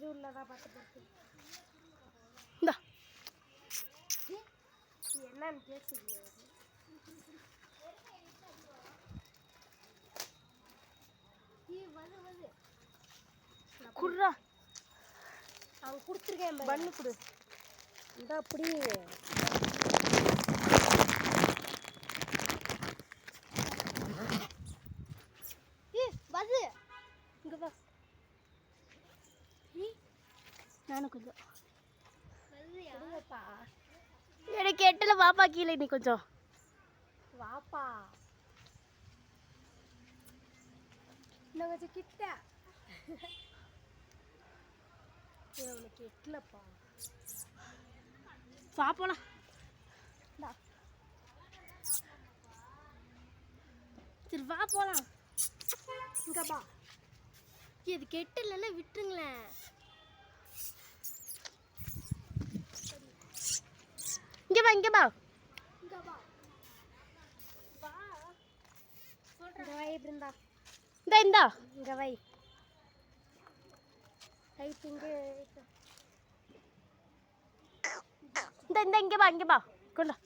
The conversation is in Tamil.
இது உள்ளதா பார்த்து பார்த்து இந்தா இது என்னன்னு கேட்குது குடுறா. அவன் கொடுத்துருக்கேன் பண்ணு கொடு. இந்த அப்படி. இங்கே வா நானும் கொஞ்சம். எனக்கு எட்டில் வாப்பா கீழே நீ கொஞ்சம். வாப்பா. இன்னும் கொஞ்சம் கிட்ட. உனக்கு எட்டலப்பா வா போலாம் இந்தா. சரி வா போலாம். இங்கப்பா இது கெட்டு இல்லைன்னா விட்டுருங்களேன். இங்கே வா இங்கே வா. இங்கப்பா இங்க வை. பிருந்தா இந்தா இந்தா. இங்க வை. கை திங்கு இந்த இந்த இங்கே வா இங்கே வா. கொண்டா